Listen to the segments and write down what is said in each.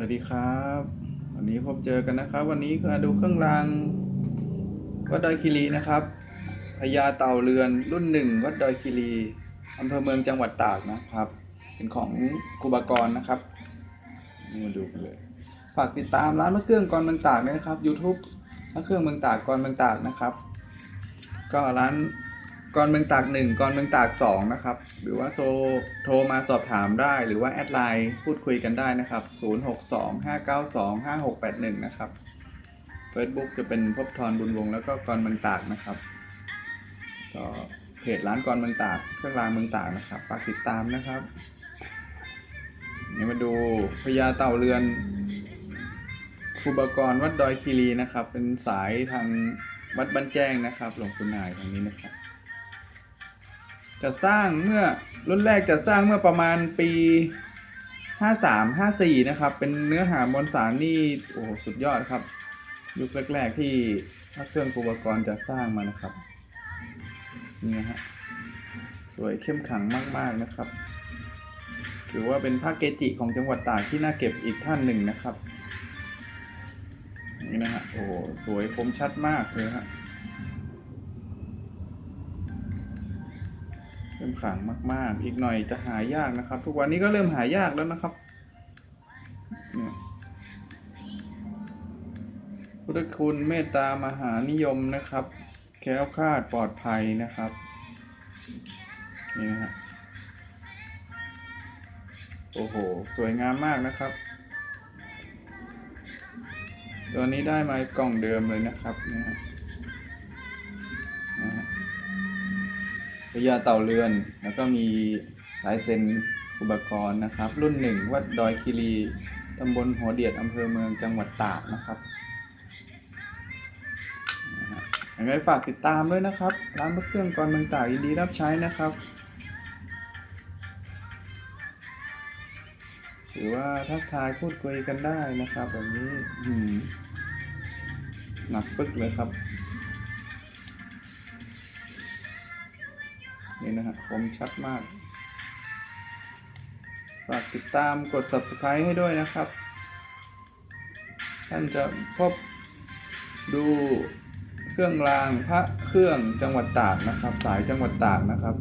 สวัสดีครับ วันนี้พบเจอกันนะครับ วันนี้คือดูเครื่องรางวัดดอยคีรีนะครับพญาเต่าเรือนรุ่นหนึ่งวัดดอยคีรีอำเภอเมืองจังหวัดตากนะครับ เป็นของครูบากรนะครับนี่มาดูกันเลย ฝากติดตามร้านมะเครื่องกรเมืองตากนะครับ YouTube มะเครื่องเมืองตากกรเมืองตากนะครับ ก็ร้าน กรเมืองตากหนึ่งกรเมืองตากสองนะครับ หรือว่าโทรโทรมาสอบถามได้หรือว่าแอดไลน์พูดคุยกันได้นะครับ 0625925681 นะครับ Facebook จะเป็นพบทรบุญวงศ์แล้วก็กรเมืองตากนะครับก็เพจร้านกรเมืองตากเครื่องรางเมืองตากนะครับฝากติดตามนะครับนี่มาดูพญาเต่าเรือนครูบากรวัดดอยคีรีนะครับ เป็นสายทางวัดบ้านแจ้งนะครับ หลวงคุณนายตรงนี้นะครับ จะสร้างเมื่อรุ่นแรกจะสร้างเมื่อประมาณปี 53 54 นะครับ เป็นเนื้อหามวลสารนี่โอ้โหสุดยอดครับ ยุคแรก ๆ ที่พระเครื่องครูบากรจะสร้างมานะครับนี่นะฮะสวยเข้มขังมาก ๆนะครับ ถือว่าเป็นพระเกจิของจังหวัดตากที่น่าเก็บอีกท่านหนึ่งนะครับนี่นะฮะโอ้โหสวยคมชัดมากเลยฮะ มขังมาก ๆ อีกหน่อยจะหายากนะครับ ทุกวันนี้ก็เริ่มหายากแล้วนะครับพุทธคุณเมตตามหานิยมนะครับ แค้วคลาดปลอดภัยนะครับนี่นะฮะโอ้โห สวยงามมากนะครับ ตัวนี้ได้มากล่องเดิมเลยนะครับนะฮะนะฮะ พญาเต่าเรือน แล้วก็มีลายเซ็นอุปกรณ์นะครับ รุ่นหนึ่งวัดดอยคีรีตำบลหัวเดียดอำเภอเมืองจังหวัดตากนะครับยังไงฝากติดตามด้วยนะครับ ร้านพระเครื่องกรเมืองตากยินดีรับใช้นะครับหรือว่าทักทายพูดคุยกันได้นะครับ แบบนี้หนักปึ๊กเลยครับ นี่นะฮะคมชัดมาก ฝากติดตามกด subscribe ให้ด้วยนะครับ ท่านจะพบดูเครื่องรางพระเครื่องจังหวัดตากนะครับ สายจังหวัดตากนะครับ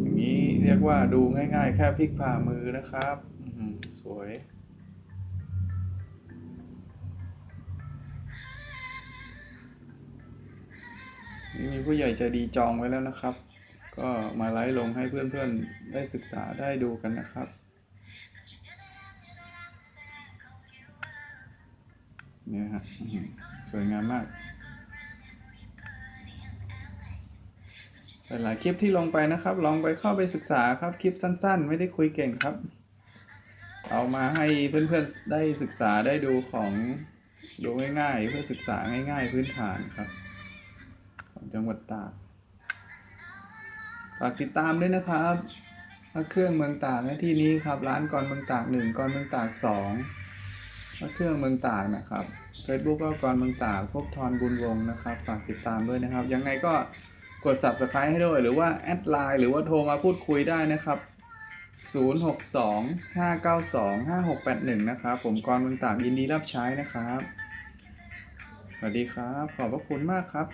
อย่างนี้เรียกว่าดูง่ายๆ แค่พลิกฝ่ามือนะครับสวย มีผู้ใหญ่ใจดีจองไว้แล้วนะครับ ก็มาไลฟ์ลงให้เพื่อนๆได้ศึกษาได้ดูกันนะครับ เนี่ยฮะสวยงามมากหลายคลิปที่ลงไปนะครับ ลองไปเข้าไปศึกษาครับคลิปสั้น ๆ ไม่ได้คุยเก่งครับ เอามาให้เพื่อนๆได้ศึกษาได้ดูของดูง่ายๆ เพื่อศึกษาง่าย ๆ พื้นฐานครับ จังหวัดตากฝากติดตามด้วยนะครับพระเครื่องเมืองตากในที่นี้ครับ ร้านกรเมืองตากหนึ่งกรเมืองตากสองพระเครื่องเมืองตากนะครับ Facebook ก็กรเมืองตากพบทรบุญวงศ์นะครับ ฝากติดตามด้วยนะครับ ยังไงก็กด subscribe ให้ด้วย หรือว่าแอดไลน์หรือว่าโทรมาพูดคุยได้นะครับ 062 592 5681 นะครับ ผมกรเมืองตากยินดีรับใช้นะครับ สวัสดีครับ ขอบพระคุณมากครับ